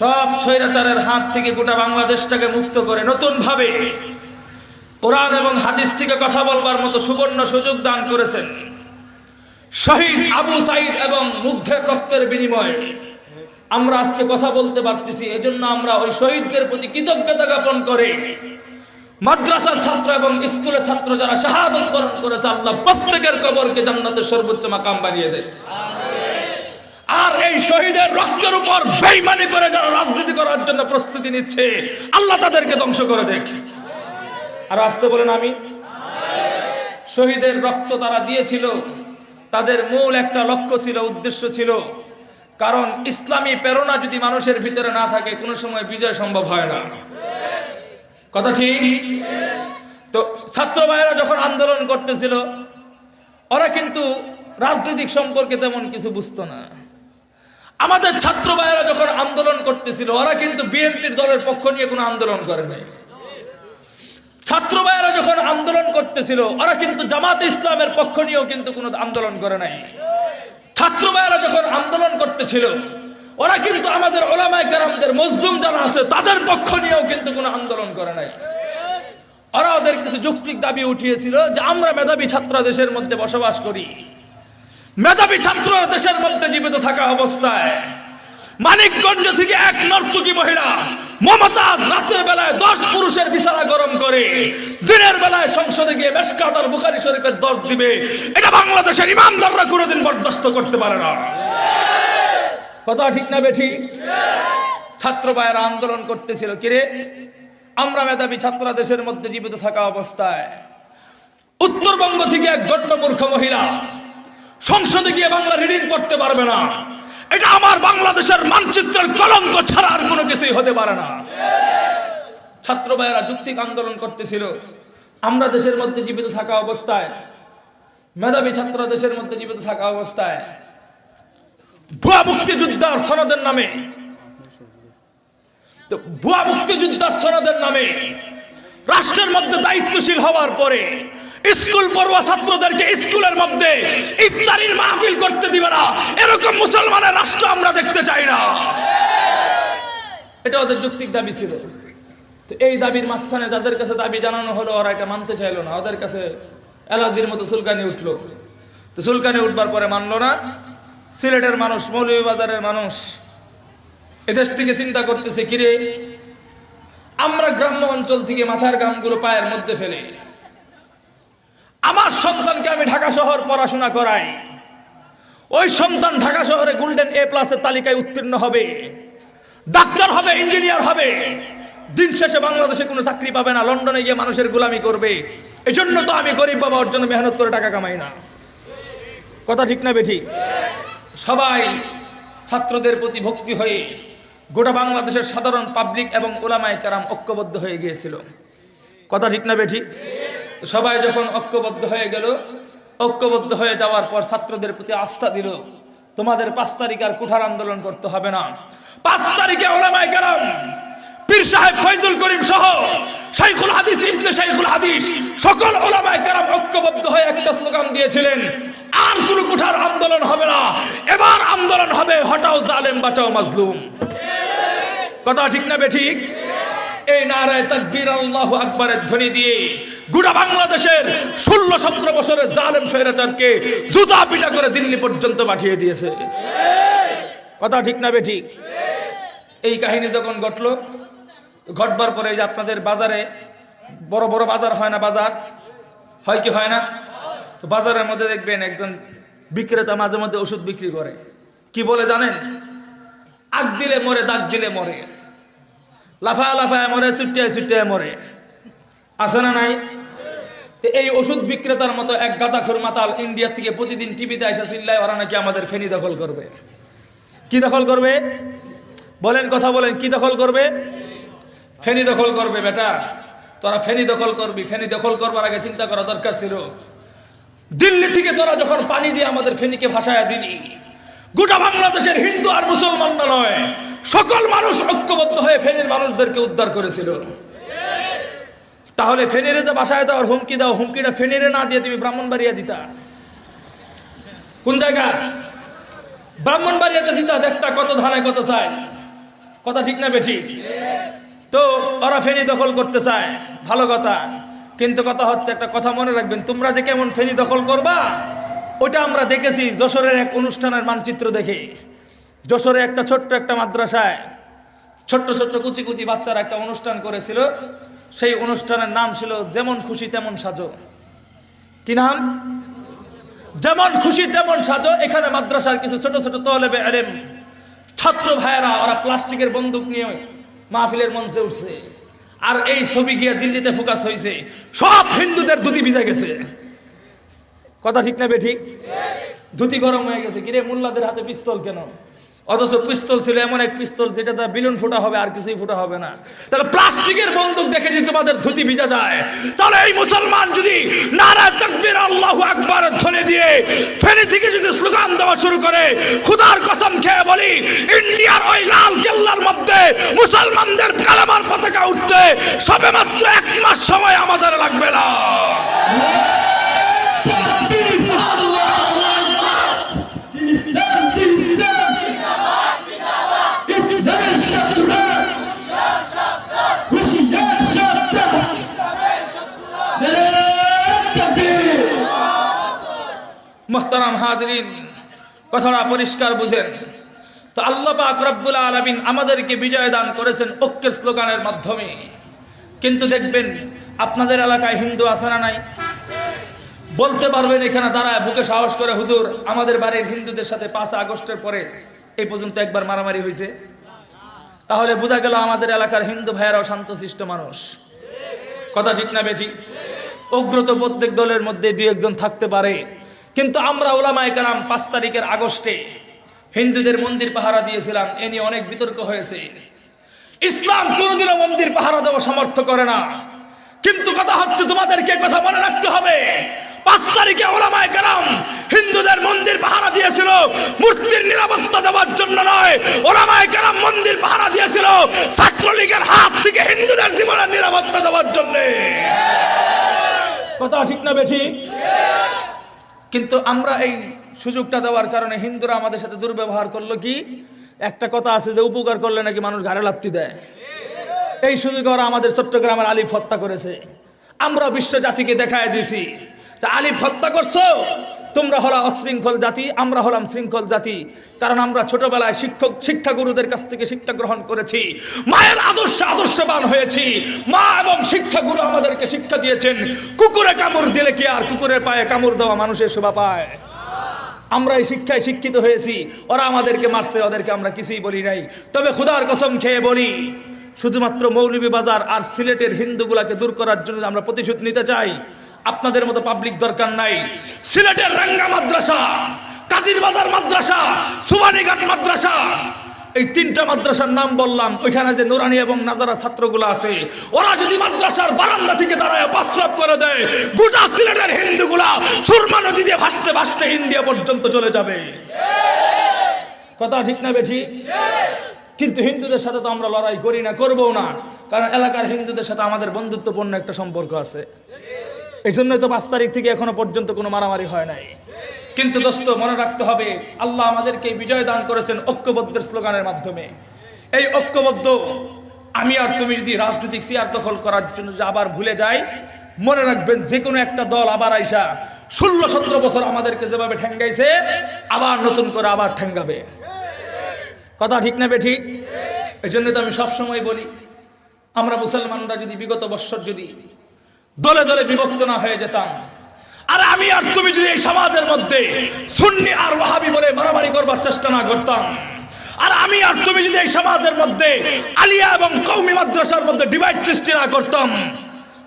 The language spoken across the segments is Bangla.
সব ছৈরাচারের হাত থেকে গোটা বাংলাদেশটাকে মুক্ত করে নতুনভাবে কোরআন এবং হাদিস থেকে কথা বলবার মতো সুবর্ণ সুযোগ দান করেছেন। শহীদ আবু সাইদ এবং মুগ্ধের রক্তের বিনিময়ে আমরা আজকে কথা বলতে পারতেছি, এজন্য আমরা ওই শহীদদের প্রতি কৃতজ্ঞতা জ্ঞাপন করে মাদ্রাসার ছাত্র এবং স্কুলের ছাত্র যারা শাহাদত বরণ করেছে, আল্লাহ প্রত্যেকের কবরকে জান্নাতের সর্বোচ্চ মাকাম বানিয়ে দেয়। আর এই শহীদের রক্তের উপর বেইমানি করে যারা রাজনীতি করার জন্য প্রস্তুতি নিচ্ছে, আল্লাহ তাদেরকে ধ্বংস করে দেখ। আর আসতে বলেন আমি। শহীদের রক্ত তারা দিয়েছিল, তাদের মূল একটা লক্ষ্য ছিল, উদ্দেশ্য ছিল, কারণ ইসলামী প্রেরণা যদি মানুষের ভিতরে না থাকে, কোনো সময় বিজয় সম্ভব হয় না। কথা ঠিক? তো ছাত্র ভাইয়েরা যখন আন্দোলন করতেছিল, ওরা কিন্তু রাজনৈতিক সম্পর্কে তেমন কিছু বুঝতো না। আমাদের ছাত্র ভাইয়েরা যখন আন্দোলন করতেছিল, ওরা কিন্তু বিএনপির দলের পক্ষ নিয়ে কোনো আন্দোলন করে নাই। ছাত্র ভাইয়েরা যখন আন্দোলন করতেছিল, ওরা কিন্তু জামাত ইসলামের পক্ষ নিয়েও কিন্তু কোনো আন্দোলন করে নাই। ছাত্র ভাইয়েরা যখন আন্দোলন করতেছিল, ওরা কিন্তু আমাদের ওলামায় কারামদের মজলুম যারা আছে, তাদের পক্ষ নিয়েও কিন্তু কোনো আন্দোলন করে নাই। ওরা ওদের কিছু যৌক্তিক দাবি উঠিয়েছিল যে আমরা মেধাবী ছাত্র দেশের মধ্যে বসবাস করি। মেধাবী ছাত্র দেশের মধ্যে জীবিত থাকা অবস্থায়, মানিকগঞ্জ থেকে এক নর্তকী মহিলা মমতাজ রাতের বেলায় দশ পুরুষের বিছানা গরম করে, দিনের বেলায় সংসদে গিয়ে মেসকাত আর বুখারি শরীফের দশ দিবে। এটা বাংলাদেশের ইমামদাররা কোনোদিন বরদাস্ত করতে পারে না। কথা ঠিক না বেঠি? ছাত্র ভাইয়েরা আন্দোলন করতেছিল কিরে? আমরা মেধাবী ছাত্ররা দেশের মধ্যে জীবিত থাকা অবস্থায়, উত্তরবঙ্গ থেকে এক গণ্ডমূর্খ মহিলা সংসদে গিয়ে বাংলা রিডিং পড়তে পারবে না। এটা আমার বাংলাদেশের মানচিত্রের কলঙ্ক ছাড়া আর কোনো কিছুই হতে পারে না। ছাত্র ভাইয়েরা, যুক্তিক আন্দোলন করতেছিল। আমরা দেশের মধ্যে জীবিত থাকা অবস্থায়, মেধাবী ছাত্র দেশের মধ্যে জীবিত থাকা অবস্থায়, ভুয়া মুক্তিযোদ্ধার সনদের নামে ভুয়া মুক্তিযোদ্ধার সনদের নামে, রাষ্ট্রের মধ্যে দায়িত্বশীল হওয়ার পরে স্কুল পড়ুয়া ছাত্রদেরকে স্কুলের মধ্যে ইফতারির মাহফিল করতে দিবে না। এরকম মুসলমানের রাষ্ট্র আমরা দেখতে চাই না। এটা ওদের যৌক্তিক দাবি ছিল। তো এই দাবির মাঝখানে যাদের কাছে দাবি জানানো হলো, ওরা এটা মানতে চাইলো না। ওদের কাছে অ্যালার্জির মতো চুলকানি উঠল। তো চুলকানি উঠবার পরে মানলো না। সিলেটের মানুষ, মৌলভীবাজারের মানুষ এদেশ থেকে চিন্তা করতেছে, কিরে, আমরা গ্রাম্য অঞ্চল থেকে মাথার গামগুলো পায়ের মধ্যে ফেলে। আমার সন্তানকে আমি ঢাকা শহর পড়াশোনা করাই। ওই সন্তান ঢাকা শহরে গোল্ডেন এ প্লাসের তালিকায় উত্তীর্ণ হবে। ডাক্তার হবে, ইঞ্জিনিয়ার হবে। দিন শেষে বাংলাদেশে কোনো চাকরি পাবে না, লন্ডনে গিয়ে মানুষের গোলামি করবে। এই জন্য তো আমি গরিব বাবা ওর জন্য মেহনত করে টাকা কামাই না। কথা ঠিক না বেঠি? সবাই ছাত্রদের প্রতি ভক্তি হয়ে গোটা বাংলাদেশের সাধারণ পাবলিক এবং ওলামায় কারাম ঐক্যবদ্ধ হয়ে গিয়েছিল। কথা ঠিক না বেঠি? সবাই যখন ঐক্যবদ্ধ হয়ে গেল, ঐক্যবদ্ধ হয়ে যাওয়ার পর ছাত্রদের প্রতি আস্থা দিল, তোমাদের পাঁচ তারিখ আর কুঠার আন্দোলন করতে হবে না। পাঁচ তারিখে ওলামায় কারাম, পীর সাহেব ফৈজুল করিম সহ শাইখুল হাদিস, ইবনে শাইখুল হাদিস সকল ওলামায়ে কেরাম ঐক্যবদ্ধ হয়ে একটা স্লোগান দিয়েছিলেন, আর কোন কুঠার আন্দোলন হবে না। এবার আন্দোলন হবে, হটাও জালেম, বাঁচাও মাজলুম। কথা ঠিক না বে ঠিক? এই নারায় তাকবীর আল্লাহু আকবারের ধ্বনি দিয়ে গোটা বাংলাদেশের ষোলো সতেরো বছরের জালেম স্বৈরাচারকে জুতা পিটা করে দিল্লি পর্যন্ত পাঠিয়ে দিয়েছে। কথা ঠিক না বেঠিক এই কাহিনী যখন ঘটলো, ঘটবার পরে যে আপনাদের বাজারে বড় বড় বাজার হয় না বাজার? হয় কি হয় না? তো বাজারের মধ্যে দেখবেন একজন বিক্রেতা মাঝে মধ্যে ওষুধ বিক্রি করে। কি বলে জানেন? আগ দিলে মরে, দাগ দিলে মরে। লাফায় লাফায় মরে, ছুটিয়ায় ছুটিয়ায় মরে। আছে না নাই? তো এই ওষুধ বিক্রেতার মতো এক গাঁদাখুর মাতাল ইন্ডিয়া থেকে প্রতিদিন টিভিতে আসা, চিল্লায় ওরা নাকি আমাদের ফেনি দখল করবে। কি দখল করবে? বলেন কথা বলেন, কি দখল করবে? ফেনি দখল করবে, বেটা। তোরা ফেনি দখল করবি, ফেনি দখল করবার আগে চিন্তা করা দরকার ছিল। দিল্লি থেকে তোরা যখন পানি দিয়ে আমাদের ফেনিকে ভাসায় দিলি, গোটা বাংলাদেশের হিন্দু আর মুসলমানরা নয়, সকল মানুষ ঐক্যবদ্ধ হয়ে ফেনীর মানুষদেরকে উদ্ধার করেছিল। তাহলে ফেনীরে যে বাসায় দেওয়ার হুমকি দাও, হুমকিটা ফেনীরে না দিয়ে তুমি ব্রাহ্মণবাড়িয়া দিতা। কোন জায়গা? ব্রাহ্মণবাড়িয়াতে দিতা, দেখতা কত ধানে কত চায়। কথা ঠিক না বেঠি তো ওরা ফেনি দখল করতে চায়, ভালো কথা। কিন্তু কথা হচ্ছে একটা কথা মনে রাখবেন, তোমরা যে কেমন ফেনি দখল করবা, ওটা আমরা দেখেছি যশোরের এক অনুষ্ঠানের মানচিত্র দেখে। যশোরে একটা ছোট্ট একটা মাদ্রাসায় ছোট্ট ছোট্ট কুচি কুচি বাচ্চারা একটা অনুষ্ঠান করেছিল। সেই অনুষ্ঠানের নাম ছিল যেমন খুশি তেমন সাজো। কি নাম? যেমন খুশি তেমন সাজো। এখানে মাদ্রাসার কিছু ছোট ছোট তলেবে আলেম ছাত্র ভাইয়েরা, ওরা প্লাস্টিকের বন্দুক নিয়ে মাহফিলের মঞ্চে উঠছে। আর এই ছবি গিয়ে দিল্লিতে ফোকাস হয়েছে। সব হিন্দুদের ধুতি ভিজে গেছে। কথা ঠিক না বে ঠিক? ধুতি গরম হয়ে গেছে। কিরে, মোল্লাদের হাতে পিস্তল কেন? অথচ পিস্তল ছিল এমন এক পিস্তল, যেটা তার বিলুন ফোটা হবে, আর কিছুই ফোটা হবে না। তাহলে প্লাস্টিকের বন্দুক দেখে যদি তোমাদের ধুতি ভিজা যায়, তাহলে এই মুসলমান যদি নারা তাকবীর আল্লাহু আকবার ধ্বনি দিয়ে, ফেনি থেকে যদি স্লোগান দেওয়া শুরু করে, খুদার কসম খেয়ে বলি, ইন্ডিয়ার ওই লাল কেল্লার মধ্যে মুসলমানদের কালামার পতাকা উঠতে সবে মাত্র এক মাস সময় আমাদের লাগবে না। মোহতারাম হাজরিন, কথাটা পরিষ্কার বুঝেন। তো আল্লাহ পাক রব্বুল আলমিন আমাদেরকে বিজয় দান করেছেন ঐক্যের স্লোগানের মাধ্যমে। কিন্তু দেখবেন, আপনাদের এলাকায় হিন্দু আছে না নাই? বলতে পারবেন এখানে দাঁড়ায় বুকে সাহস করে, হুজুর, আমাদের বাড়ির হিন্দুদের সাথে পাঁচ আগস্টের পরে এই পর্যন্ত একবার মারামারি হয়েছে। তাহলে বোঝা গেল আমাদের এলাকার হিন্দু ভাইয়েরাও শান্তশিষ্ট মানুষ। কথা ঠিক না বেঠি উগ্র তো প্রত্যেক দলের মধ্যে দু একজন থাকতে পারে। কিন্তু আমরা ওলামায় কালাম পাঁচ তারিখের আগস্টে হিন্দুদের মন্দির পাহারা দিয়েছিলাম, এ নিয়ে অনেক বিতর্ক হয়েছে। ইসলাম কোনোদিনও মন্দির পাহারা দেওয়া সমর্থ করে না। কিন্তু কথা হচ্ছে, তোমাদেরকে কথা মনে রাখতে হবে, পাঁচ তারিখে ওলামায় কালাম হিন্দুদের মন্দির পাহারা দিয়েছিল, মূর্তির নিরাপত্তা দেওয়ার জন্য নয়, ওলামায় কালাম মন্দির পাহারা দিয়েছিল, ছাত্রলীগের হাত থেকে হিন্দুদের জীবনের নিরাপত্তা দেওয়ার জন্য। কথা ঠিক না বেঠি কিন্তু আমরা এই সুযোগটা দেওয়ার কারণে হিন্দুরা আমাদের সাথে দুর্ব্যবহার করল কি? একটা কথা আছে যে উপকার করলে নাকি মানুষ ঘাড়ে লাত্তি দেয়। এই সুযোগে ওরা আমাদের চট্টগ্রামের আলিফ হত্যা করেছে। আমরা বিশ্ব জাতিকে দেখায় দিছি তা আলিফ হত্যা করছ? তোমরা হলা অশৃঙ্খল জাতি, আমরা হলাম শৃঙ্খল জাতি। কারণ আমরা ছোটবেলায় শিক্ষক, শিক্ষাগুরুদের কাছ থেকে শিক্ষা গ্রহণ করেছি। মায়ের আদর্শ আদর্শবান হয়েছি। মা এবং শিক্ষাগুরু আমাদেরকে শিক্ষা দিয়েছেন। কুকুরে কামড় দিলে কি আর কুকুরের পায়ে কামড় দেওয়া মানুষের শোভা পায়? আমরা এই শিক্ষায় শিক্ষিত হয়েছি। ওরা আমাদেরকে মারছে, ওদেরকে আমরা কিছুই বলি নাই। তবে খুদার কসম খেয়ে বলি, শুধুমাত্র মৌলভীবাজার আর সিলেটের হিন্দুগুলাকে দূর করার জন্য আমরা প্রতিশোধ নিতে চাই। আপনাদের মতো পাবলিক দরকার নাই। সিলেটের রাঙ্গা মাদ্রাসা, কাজির বাজার মাদ্রাসা, সুবানীঘাট মাদ্রাসা, এই তিনটা মাদ্রাসার নাম বললাম, ওইখানে যে নুরানি এবং নাজারা ছাত্রগুলো আছে, ওরা যদি মাদ্রাসার বারান্দা থেকে দাঁড়ায় প্রস্রাব করে দেয়, গোটা সিলেটের হিন্দুগুলা সুরমা নদী দিয়ে ভাসতে ভাসতে ইন্ডিয়া পর্যন্ত চলে যাবে। কথা ঠিক না বেঠি? কিন্তু হিন্দুদের সাথে তো আমরা লড়াই করি না করব না। কারণ এলাকার হিন্দুদের সাথে আমাদের বন্ধুত্বপূর্ণ একটা সম্পর্ক আছে। এই জন্যই তো পাঁচ তারিখ থেকে এখনও পর্যন্ত কোনো মারামারি হয় নাই। কিন্তু দোস্ত, মনে রাখতে হবে, আল্লাহ আমাদেরকে বিজয় দান করেছেন ঐক্যবদ্ধের স্লোগানের মাধ্যমে। এই ঐক্যবদ্ধ, আমি আর তুমি যদি রাজনৈতিক চেয়ার দখল করার জন্য যে আবার ভুলে যাই, মনে রাখবেন যে কোনো একটা দল আবার আইসা ষোলো সতেরো বছর আমাদেরকে যেভাবে ঠেঙ্গাইছে, আবার নতুন করে আবার ঠেঙ্গাবে। কথা ঠিক না ঠিক? এই জন্য তো আমি সবসময় বলি, আমরা মুসলমানরা যদি বিগত বৎসর যদি দলে দলে বিভক্ত না হয়ে যেতাম। আর আমি আর তুমি যদি এই সমাজের মধ্যে সুন্নি আর ওয়াহাবি বলে মারামারি করবার চেষ্টা না করতাম, আর আমি আর তুমি যদি এই সমাজের মধ্যে আলিয়া এবং কৌমি মাদ্রাসার মধ্যে ডিভাইড সৃষ্টি না করতাম,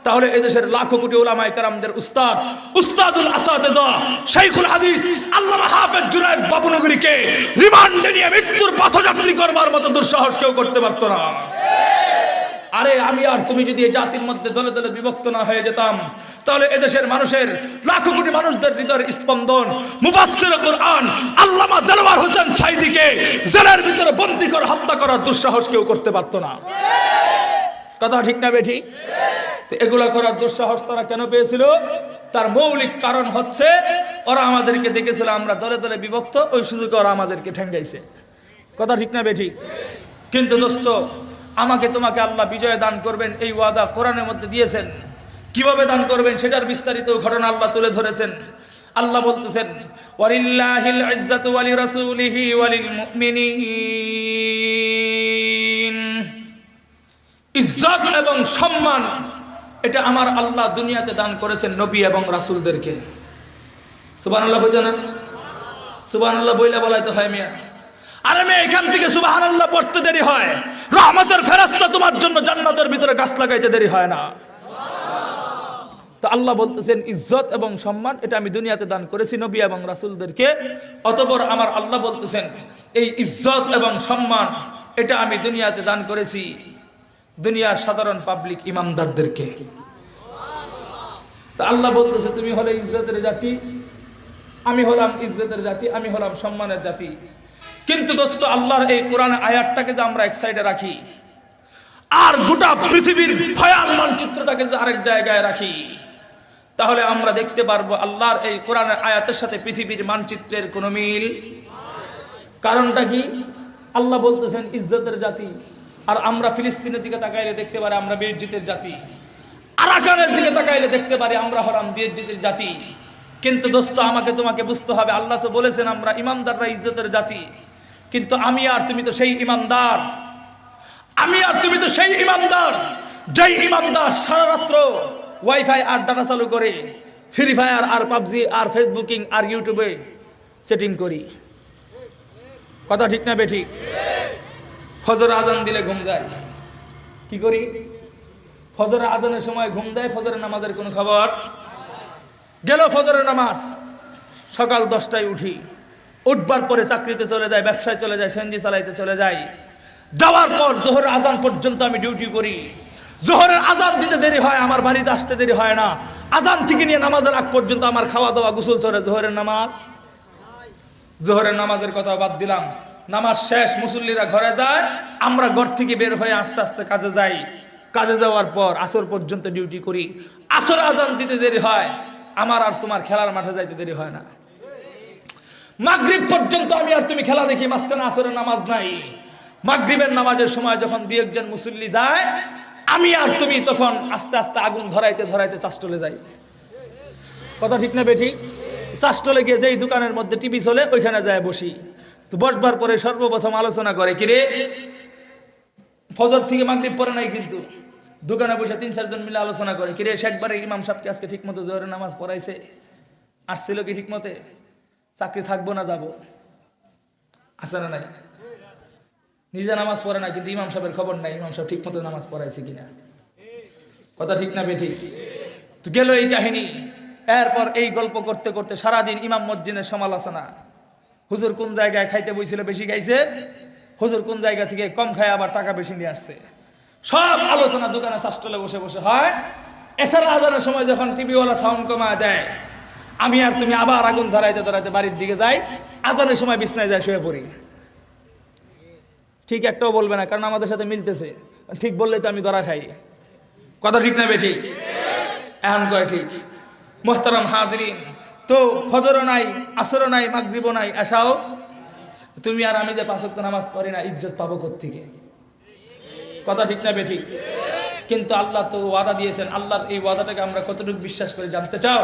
তাহলে এদেশের লাখো কোটি ওলামায়ে কেরামদের উস্তাদ উস্তাদুল আসাদেদা শাইখুল হাদিস আল্লামা হাফেজ জুনায়েদ বাবুনগরীকে রিমান্ডে নিয়ে মৃত্যুর পথযাত্রী করবার মতো দুঃসাহস কেউ করতে পারতো না। আরে আমি আর তুমি যদি এই জাতির মধ্যে দলে দলে বিভক্ত না হয়ে যেতাম, তাহলে এদেশের মানুষের লাখো কোটি মানুষদের হৃদয়ের স্পন্দন মুবাসসির কোরআন, আল্লামা দেলওয়ার হোসেন সাইদিকে জেলের ভিতরে বন্দি করে হত্যা করার দুঃসাহস কেউ করতে পারতো না। কথা ঠিক না বেঠি? তো এগুলা করার দুঃসাহস তারা কেন পেয়েছিল? তার মৌলিক কারণ হচ্ছে, ওরা আমাদেরকে দেখেছিল আমরা দলে দলে বিভক্ত, ওই সুযোগে ওরা আমাদেরকে ঠেঙ্গাইছে। কথা ঠিক না বেঠি? কিন্তু দোস্ত আমাকে তোমাকে আল্লাহ বিজয় দান করবেন, এই ওয়াদা কোরআনের মধ্যে দিয়েছেন। কীভাবে দান করবেন সেটার বিস্তারিত ঘটনা আল্লাহ তুলে ধরেছেন। আল্লাহ বলতেছেন ওয়ালি ইজ্জত এবং সম্মান, এটা আমার আল্লাহ দুনিয়াতে দান করেছেন নবী এবং রাসূলদেরকে। সুবহানাল্লাহ হইতো না? সুবহানাল্লাহ বইলা বলাই তো হয় মিয়া। আরে মেয়ে, এখান থেকে সুবহানাল্লাহ পড়তে দেরি হয়। রহমতের ফেরেশতা তোমার জন্য জান্নাতের ভিতরে গাছ লাগাইতে দেরি হয় না। আল্লাহ বলতেছেন, ইজ্জত এবং সম্মান, এটা আমি দুনিয়াতে দান করেছি নবী এবং রাসুলদেরকে। অতপর আমার আল্লাহ বলতেছেন, এই ইজ্জত এবং সম্মান, এটা আমি দুনিয়াতে দান করেছি দুনিয়ার সাধারণ পাবলিক ইমানদারদেরকে। তা আল্লাহ বলতেছে, তুমি হলে ইজ্জতের জাতি, আমি হলাম ইজ্জতের জাতি, আমি হলাম সম্মানের জাতি। কিন্তু দোস্ত, আল্লাহর এই কোরআন আয়াতটাকে যে আমরা এক সাইডে রাখি, আর গোটা পৃথিবীর ভয়াল মানচিত্রটাকে যে আরেক জায়গায় রাখি, তাহলে আমরা দেখতে পারব আল্লাহর এই কোরআনের আয়াতের সাথে পৃথিবীর মানচিত্রের কোনো মিল। কারণটা কি? আল্লাহ বলতেছেন, ইজ্জতের জাতি। আর আমরা ফিলিস্তিনের দিকে তাকাইলে দেখতে পারি আমরা বীরজিতের জাতি। আরাকানের দিকে তাকাইলে দেখতে পারি আমরা হলাম বীরজিতের জাতি। কিন্তু দোস্ত, আমাকে তোমাকে বুঝতে হবে, আল্লাহ তো বলেছেন, আমরা ইমানদাররা ইজ্জতের জাতি। কিন্তু আমি আর তুমি তো সেই ইমানদার। আমি আর তুমি তো সেই ইমানদার, যেই ইমানদার সারা রাত্র ওয়াইফাই আর ডাটা চালু করে ফ্রি ফায়ার আর পাবজি আর ফেসবুকিং আর ইউটিউবে সেটিং করি। কথা ঠিক না বেঠিক ফজর আজান দিলে ঘুম যায়। কি করি? ফজর আজানের সময় ঘুম দেয়, ফজরের নামাজের কোনো খবর? গেল ফজরের নামাজ। সকাল দশটায় উঠি। উঠবার পরে চাকরিতে চলে যায়, ব্যবসায় চলে যায় সেনজি চালাইতে চলে যাই যাওয়ার পর জোহরের আজান পর্যন্ত আমি ডিউটি করি। জোহরের আজান দিতে দেরি হয়, আমার বাড়িতে আসতে দেরি হয় না। আজান থেকে নিয়ে নামাজের আগ পর্যন্ত আমার খাওয়া দাওয়া গোসল চলে জোহরের নামাজ। জোহরের নামাজের কথা বাদ দিলাম। নামাজ শেষ, মুসল্লিরা ঘরে যায়, আমরা ঘর থেকে বের হয়ে আস্তে আস্তে কাজে যাই। কাজে যাওয়ার পর আসর পর্যন্ত ডিউটি করি। আসর আজান দিতে দেরি হয়, আমার আর তোমার খেলার মাঠে যাইতে দেরি হয় না। মাগরিব পর্যন্ত আমি আর তুমি খেলা দেখি, মাঝখানে আসরের নামাজ নাই। মাগরিবের নামাজের সময় যখন দুই একজন মুসল্লি যায়, আমি আর তুমি তখন আস্তে আস্তে আগুন ধরাইতে ধরাইতে চাষটলে যাই। কথা ঠিক না বেঠি? চাষটলে গিয়ে যেই দোকানের মধ্যে টিভি চলে, ওইখানে যায় বসি। তো বসবার পরে সর্বপ্রথম আলোচনা করে কিরে ফজর থেকে মাগরিব পরে নাই কিন্তু? দোকানে বসে তিন চারজন মিলে আলোচনা করে কিরে শেখবারে ইমাম সাহেবকে আজকে ঠিক মতো জোহরের নামাজ পড়াইছে? আসছিল কি ঠিক মতে চাকরি থাকব না, যাব। আছে না নাই? নিজে নামাজ পড়ে না কিন্তু ইমাম সাহেবের খবর নাই, ইমাম সাহেব ঠিক মতো নামাজ পড়াইছে কিনা। কথা ঠিক না বেঠিক? গেল এই কাহিনী। এরপর এই গল্প করতে করতে সারাদিন ইমাম মসজিদের সমালোচনা। হুজুর কোন জায়গায় খাইতে বইছিল বেশি খাইছে? হুজুর কোন জায়গা থেকে কম খায় আবার টাকা বেশি নিয়ে আসছে? সব আলোচনা দোকানে শাস্ত্রলে বসে বসে হয়। এছাড়া আজানের সময় যখন টিভিওয়ালা সাউন্ড কমা দেয় আমি আর তুমি আবার আগুন ধরাইতে ধরাইতে বাড়ির দিকে যাই, আজানের সময় বিছনায় যায় শুয়ে পড়ি। ঠিক একটাও বলবে না, কারণ আমাদের সাথে মিলতেছে। ঠিক বললে তো আমি ধরা খাই। কথা ঠিক না ঠিক? এখন কয় ঠিক? মোহতারাম হাজরিন, তো ফজরও নাই, আসরও নাই, মাগরিবও নাই আসাও তুমি আর আমি যে পাঁচক্ত নামাজ পড়ি না, ইজ্জত পাবো থেকে কথা ঠিক না বে ঠিক? কিন্তু আল্লাহ তো ওয়াদা দিয়েছেন, আল্লাহর এই ওয়াদাটাকে আমরা কতটুকু বিশ্বাস করে জানতে চাও?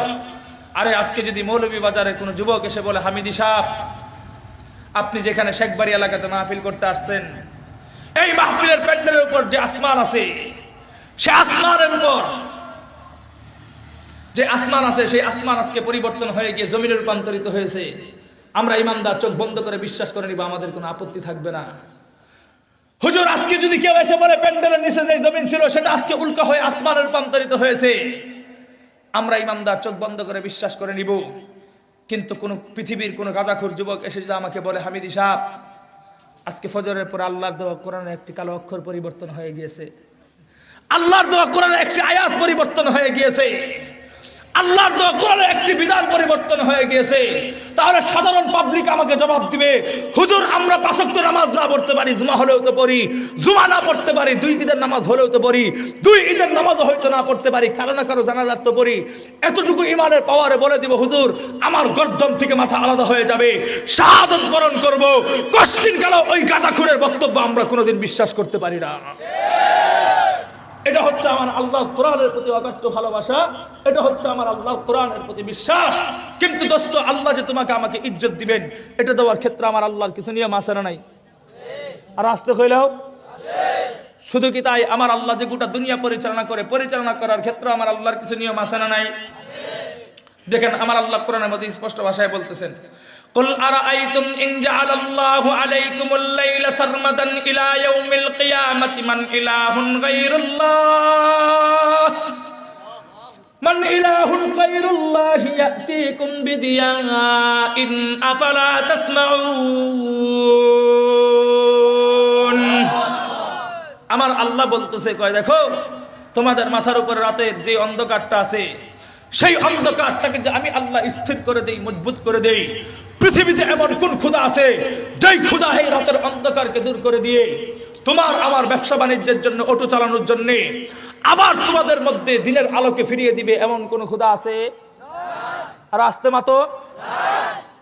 আরে আজকে যদি মৌলভী বাজারে কোনো যুবক এসে বলে, হামিদি সাহ, আপনি যেখানে শেখবাড়ি এলাকাতে মাহফিল করতে আসছেন, এই মাহফিলের প্যান্ডেলের উপর যে আসমান আছে, সে আসমানের উপর, যে আসমান আছে, সেই আসমান আজকে পরিবর্তন হয়ে গিয়ে জমিনে রূপান্তরিত হয়েছে। আমরা ইমানদার, চোখ বন্ধ করে বিশ্বাস করে নিব, আমাদের কোনো আপত্তি থাকবে না। হুজুর, আজকে যদি কেউ এসে বলে, প্যান্ডেলের নিচে যে জমিন ছিল, সেটা আজকে উল্কা হয়ে আসমানে রূপান্তরিত হয়েছে। আমরা ইমানদার, চোখ বন্ধ করে বিশ্বাস করে নিব। কিন্তু কোন পৃথিবীর কোনো গাজাখুর যুবক এসে যদি আমাকে বলে, হামিদি সাহ, আজকে ফজরের পর আল্লাহর দেওয়া কোরআনের একটি কালো অক্ষর পরিবর্তন হয়ে গিয়েছে। আল্লাহর দোয়া কোরআনের একটি আয়াত পরিবর্তন হয়ে গিয়েছে। আল্লাহর তো একটি বিধান পরিবর্তন হয়ে গিয়েছে। তাহলে সাধারণ পাবলিক আমাকে জবাব দিবে, হুজুর, আমরা পাঁচক্ত নামাজ না পড়তে পারি, জুমা হলেও তো পড়ি, জুমা না পড়তে পারি, দুই ঈদের নামাজ হলেও তো পড়ি, দুই ঈদের নামাজও হয়তো না পড়তে পারি, কারও না কারও জানাজার তো পড়ি। এতটুকু ইমানের পাওয়ারে বলে দিব, হুজুর, আমার গর্দম থেকে মাথা আলাদা হয়ে যাবে, শাহাদত বরণ করব, কষ্টিন কালো ওই গাঁজাখুরের বক্তব্য আমরা কোনোদিন বিশ্বাস করতে পারি না। এটা হচ্ছে আমার আল্লাহ কোরআনের প্রতি অগাত্য ভালোবাসা, এটা হচ্ছে আমার আল্লাহ কোরআনের প্রতি বিশ্বাস। কিন্তু দোস্ত, আল্লাহ যে তোমাকে আমাকে ইজ্জত দিবেন, এটা দেওয়ার ক্ষেত্রে আমার আল্লাহর কিছু নিয়ম আছে না নাই? আর আসতে হইলেও শুধু কি তাই? আমার আল্লাহ যে গোটা দুনিয়া পরিচালনা করে, পরিচালনা করার ক্ষেত্রে আমার আল্লাহর কিছু নিয়ম আছে না নাই? দেখেন, আমার আল্লাহ কোরআনের মধ্যে স্পষ্ট ভাষায় বলতেছেন قل أرأيتم إن جعل الله عليكم الليل سرمدا إلى يوم القيامة من إله غير الله من إله غير الله يأتيكم بضياء أفلا تسمعون আমার আল্লাহ বলতেছে কয় দেখো তোমাদের মাথার উপরে রাতের যে অন্ধকারটা আছে সেই অন্ধকারটাকে যে আমি আল্লাহ স্থির করে দেই মজবুত করে দেই পৃথিবীতে এমন কোন ক্ষুদা আছে? যেই ক্ষুদা এই রাতের অন্ধকারকে দূর করে দিয়ে তোমার আমার ব্যবসা বাণিজ্যের জন্য, অটো চালানোর জন্য আবার তোমাদের মধ্যে দিনের আলোকে ফিরিয়ে দিবে এমন কোন ক্ষুদা আছে? আর আসতে মাতো?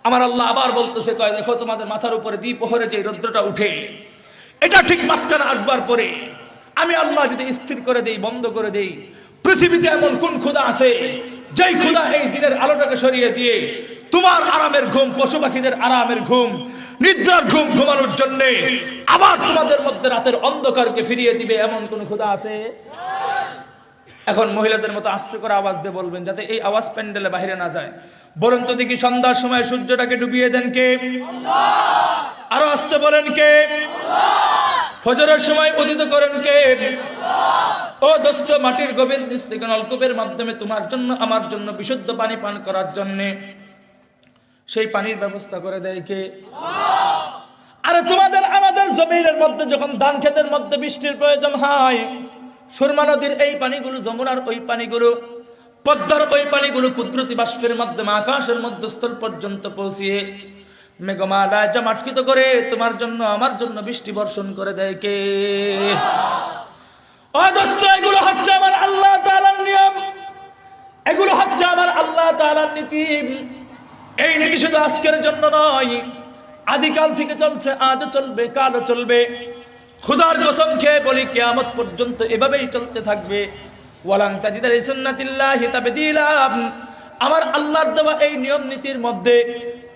আমার আল্লাহ আবার বলতেছে, কয় দেখো তোমাদের মাথার উপরে দ্বিপহরে যে রৌদ্রটা উঠে, এটা ঠিক মাঝখানে আসবার পরে আমি আল্লাহ যদি স্থির করে দেই, বন্ধ করে দেই, পৃথিবীতে এমন কোন ক্ষুদা আছে? যেই ক্ষুদা এই দিনের আলোটাকে সরিয়ে দিয়ে তোমার আরামের ঘুম পশু পাখিদের আরামের ঘুম, নিদ্রার ঘুম ঘুমানোর জন্য আবার তোমাদের মধ্যে রাতের অন্ধকারকে ফিরিয়ে দিবে এমন কোন ক্ষুধা আছে? এখন মহিলাদের মতো আস্তে করে আওয়াজ দিয়ে বলবেন, যাতে এই আওয়াজ প্যান্ডেলে বাইরে না যায়। বরং তো দেখি, সন্ধ্যার সময় সূর্যটাকে ডুবিয়ে দেন কে? আরও আসতে বলেন কে? ফজরের সময় উদিত করেন কে? ও দোস্ত, মাটির গভীর নিচ নলকূপের মাধ্যমে তোমার জন্য, আমার জন্য বিশুদ্ধ পানি পান করার জন্যে। সেই পানির ব্যবস্থা করে দেয় কে? আরে তোমাদের আমাদের জমিনের মধ্যে যখন ধান ক্ষেতের মধ্যে বৃষ্টির প্রয়োজন হয়, সুরমা নদীর এই পানিগুলো, যমুনার ওই পানিগুলো, পদ্মার ওই পানিগুলো কুদরতি বাষ্পের মাধ্যমে আকাশের মধ্যস্থল পর্যন্ত পৌঁছিয়ে মেঘমালায় জমাটকিত করে তোমার জন্য, আমার জন্য বৃষ্টি বর্ষণ করে দেয় কে? এগুলো হচ্ছে আমার আল্লাহ তাআলার নিয়ম। এগুলো হচ্ছে আমার আল্লাহ তাআলার নীতি। এই নীতি শুধু আজকের জন্য নয়, আদিকাল থেকে চলছে, আজও চলবে, কালও চলবে। খুদার কসম খেয়ে বলি, কেয়ামত পর্যন্ত এভাবেই চলতে থাকবে। ওয়ালাং তাজিদার সুন্নাতিল্লাহি তাবদীলা। আমার আল্লাহর দেওয়া এই নিয়ম নীতির মধ্যে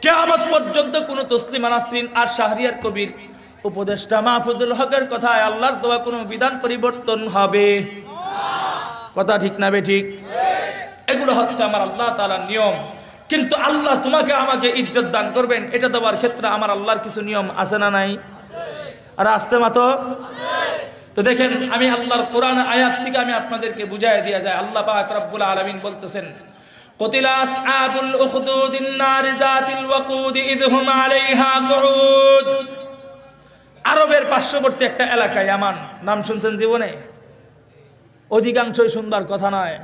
কেয়ামত পর্যন্ত কোনো তসলিমা নাসরিন আর শাহরিয়ার কবির, উপদেষ্টা মাহফুজুল হকের কথায় আল্লাহর দেওয়া কোনো বিধান পরিবর্তন হবে। কথা ঠিক না বে ঠিক? এগুলো হচ্ছে আমার আল্লাহ তাআলার নিয়ম। কিন্তু আল্লাহ তোমাকে আমাকে ইজ্জত দান করবেন এটা দেওয়ার ক্ষেত্রে আমার আল্লাহর কিছু নিয়ম আছে না নাই আর আসতে মাতো তো দেখেন আমি আল্লাহর কোরআন আয়াত থেকে আমি আপনাদেরকে বুঝাই দিয়া যায় আল্লাহ পাক রব্বুল আলামিন বলতেছেন قتل أصحاب الأخدود النار ذات الوقود إذ هم عليها قعود আরবের পার্শ্ববর্তী একটা এলাকায় আমার নাম শুনছেন জীবনে অধিকাংশই সুন্দর কথা নয়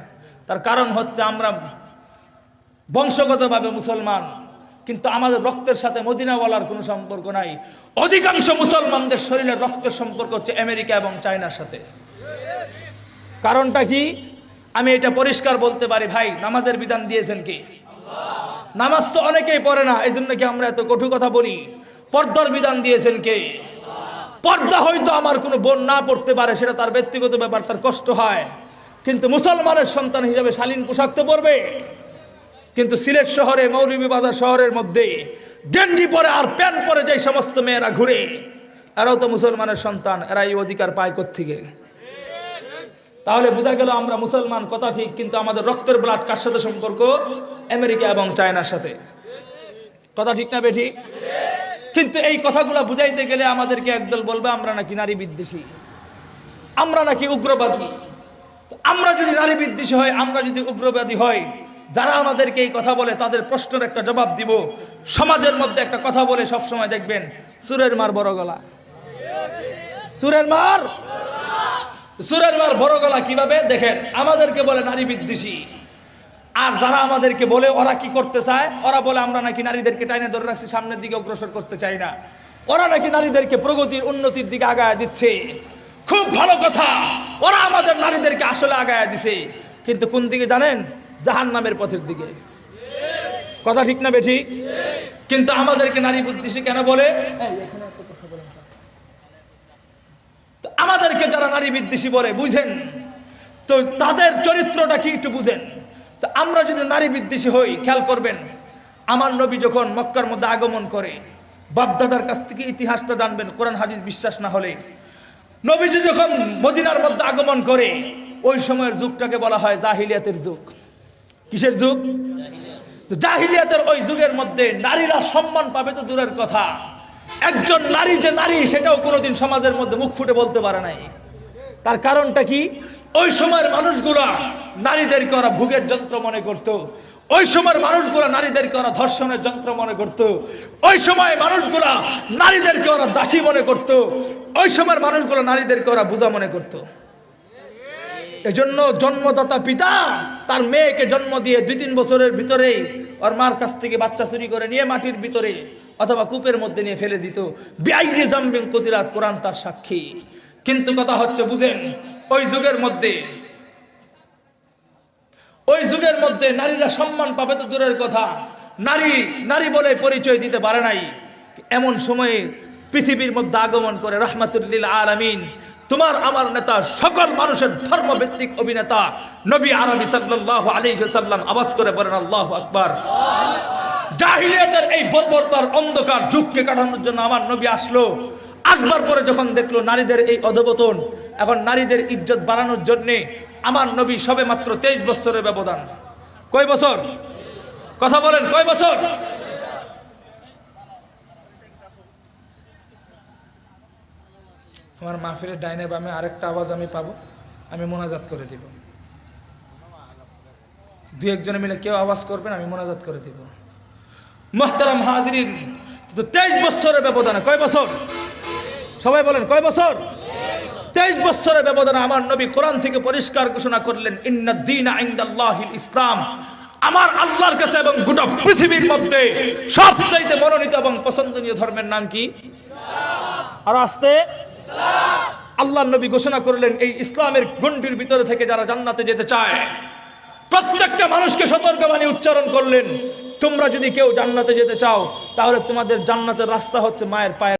তার কারণ হচ্ছে আমরা বংশগতভাবে মুসলমান, কিন্তু আমাদের রক্তের সাথে মদিনাওয়ালার কোনো সম্পর্ক নাই। অধিকাংশ মুসলমানদের শরীরের রক্তের সম্পর্ক হচ্ছে আমেরিকা এবং চায়নার সাথে। কারণটা কি? আমি এটা পরিষ্কার বলতে পারি, ভাই, নামাজের বিধান দিয়েছেন কি? নামাজ তো অনেকেই পড়ে না এই জন্য কি আমরা এত কঠু কথা বলি? পর্দার বিধান দিয়েছেন কে? পর্দা হয়তো আমার কোনো বোন না পড়তে পারে, সেটা তার ব্যক্তিগত ব্যাপার, তার কষ্ট হয়। কিন্তু মুসলমানের সন্তান হিসাবে শালীন পোশাক তো পরবে। কিন্তু সিলেট শহরে মৌলভীবাজার শহরের মধ্যে গেঞ্জি পরে আর প্যান্ট পরে যে সমস্ত মেয়েরা ঘুরে, এরাও তো মুসলমানের সন্তান, এরা এই অধিকার পায় থেকে তাহলে বোঝা গেল আমরা মুসলমান, কথা ঠিক, কিন্তু আমাদের রক্তের ব্লাড কার সাথে সম্পর্ক? আমেরিকা এবং চায়নার সাথে। কথা ঠিক না বেঠিক কিন্তু এই কথাগুলো বুঝাইতে গেলে আমাদেরকে একদল বলবে, আমরা নাকি নারী বিদ্বেষী? আমরা নাকি উগ্রবাদী? আমরা যদি নারী বিদ্বেষী হয়, আমরা যদি উগ্রবাদী হয় যারা আমাদেরকে এই কথা বলে, তাদের প্রশ্নের একটা জবাব দিব। সমাজের মধ্যে একটা কথা বলে সব সময় দেখবেন, সুরের মার বড় গলা। সুরের মার? সুরের মার বড় গলা কীভাবে? দেখেন, আমাদেরকে বলে নারী বিদ্বেষী। আর যারা আমাদেরকে বলে ওরা কি করতে চায়? ওরা বলে, আমরা নাকি নারীদেরকে টাইনে ধরে রাখছি, সামনের দিকে অগ্রসর করতে চাই না। ওরা নাকি নারীদেরকে প্রগতির উন্নতির দিকে আগায় দিচ্ছে। খুব ভালো কথা। ওরা আমাদের নারীদেরকে আসলে আগায় দিছে। কিন্তু কোন দিকে জানেন? জাহান নামের পথের দিকে। কথা ঠিক না বেঠিক কিন্তু আমাদেরকে নারী বুদ্ধিসী কেন বলে? আমাদেরকে যারা নারী বিদ্বেষী বলে, বুঝেন? তো তাদের চরিত্রটা কি একটু বুঝেন? তো আমরা যদি নারী বিদ্বেষী হই, খেয়াল করবেন, আমার নবী যখন মক্কার মধ্যে আগমন করে, বাপদাদার কাছ থেকে ইতিহাসটা জানবেন, কোরআন, হাদিস বিশ্বাস না হলে। নবীজি যখন মদিনার মধ্যে আগমন করে, ওই সময়ের যুগটাকে বলা হয় জাহিলিয়াতের যুগ। কিসের যুগ? জাহিলিয়াতের ওই যুগের মধ্যে নারীরা সম্মান পাবে তো দূরের কথা। একজন নারী যে নারী, সেটাও কোনোদিন সমাজের মধ্যে মুখ ফুটে বলতে পারে নাই। তার কারণটা কি? ওই সময়ের মানুষগুলা নারীদেরকে ওরা ভোগের যন্ত্র মনে করত। ওই সময়ের মানুষগুলা নারীদেরকে ওরা ধর্ষণের যন্ত্র মনে করত। ওই সময় মানুষগুলা নারীদেরকে ওরা দাসী মনে করত। ওই সময়ের মানুষগুলো নারীদেরকে ওরা বোঝা মনে করত। এজন্য জন্মদাতা পিতা তার মেয়েকে জন্ম দিয়ে দুই তিন বছরের ভিতরেই ওর মার কাছ থেকে বাচ্চা চুরি করে নিয়ে মাটির ভিতরে অথবা কূপের মধ্যে নিয়ে ফেলে দিত। বিআইনি জাম্বিং প্রতিরাত কোরআন তার সাক্ষী। কিন্তু কথা হচ্ছে, বুঝেন, ওই যুগের মধ্যে, ওই যুগের মধ্যে নারীরা সম্মান পাবে তো দূরের কথা। নারী নারী বলে পরিচয় দিতে পারে নাই। এমন সময়ে পৃথিবীর মধ্যে আগমন করে রহমাতুল্লিল আলামিন তোমার, আমার নেতা, সকল মানুষের ধর্মভিত্তিক অভিনেতা, নবী আরবি সাল্লাল্লাহু আলাইহি সাল্লাম আওয়াজ করে বলেন, আল্লাহু আকবার। জাহিলিয়াতের এই বর্বরতার অন্ধকার যুগকে কাটানোর জন্য আমার নবী আসলো। আসবার পরে যখন দেখল নারীদের এই অধবতন এখন নারীদের ইজ্জত বাড়ানোর জন্যে আমার নবী সবে মাত্র তেইশ বছরের ব্যবধান। কয় বছর? কথা বলেন, কয় বছর? তোমার মাহফিলের ডাইনে বামে আরেকটা আওয়াজ আমি পাবো, আমি মোনাজাত করে দিব। দু একজনে মিলে কেউ আওয়াজ করবেন, আমি মোনাজাত করে দিব। মোহতারাম হাজরিন তেইশ বছরের ব্যবধানে, কয় বছর? সবাই বলেন, কয় বছর? তেইশ বছরের ব্যবধানে আমার নবী কোরআন থেকে পরিষ্কার ঘোষণা করলেন ইন্নাদ্দিন আইন্দাল্লাহিল ইসলাম। আমার আল্লাহর কাছে এবং গোটা পৃথিবীর মধ্যে সবচাইতে মনোনীত এবং পছন্দনীয় ধর্মের নাম কি? আর আসতে আল্লাহ নবী ঘোষণা করলেন, এই ইসলামের গণ্ডির ভিতরে থেকে যারা জান্নাতে যেতে চায়, প্রত্যেকটা মানুষকে সতর্কবাণী উচ্চারণ করলেন, তোমরা যদি কেউ জান্নাতে যেতে চাও, তাহলে তোমাদের জান্নাতের রাস্তা হচ্ছে মায়ের পায়ের